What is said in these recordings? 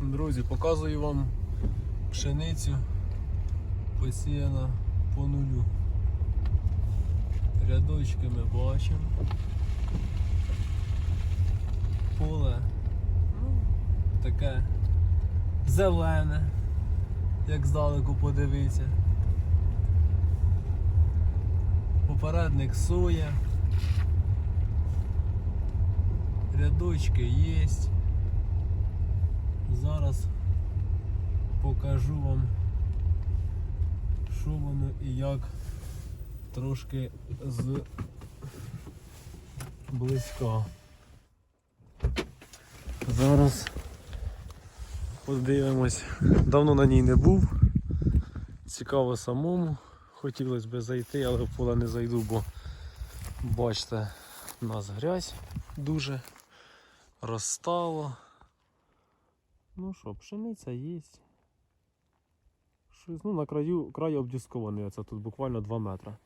Друзі, показую вам пшеницю посіяна по нулю. Рядочки ми бачимо. Поле ну, таке зелене, як здалеку подивитися. Попередник соя. Рядочки є. Зараз покажу вам, що воно і як трошки з близька. Зараз подивимось. Давно на ній не був. Цікаво самому. Хотілося б зайти, але в поле не зайду, бо бачите, у нас грязь дуже розстало. Ну що, пшениця є. Щось, ну, на краю край обдюскований, оце тут буквально 2 метри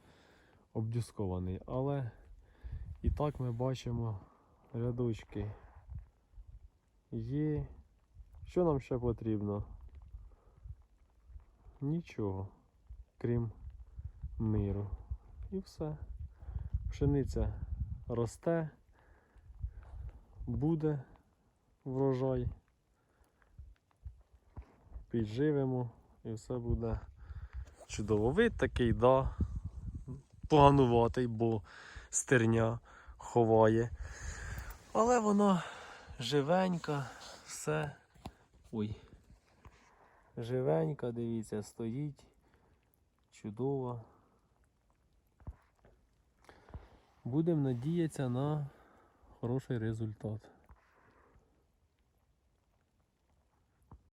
обдюскований, але і так ми бачимо рядочки є. Що нам ще потрібно? Нічого, крім миру. І все. Пшениця росте, буде врожай. Підживемо і все буде чудово. Вид такий, да, погануватий, бо стерня ховає. Але вона живенька, все. Ой. Живенька, дивіться, стоїть. Чудово. Будемо надіятися на хороший результат.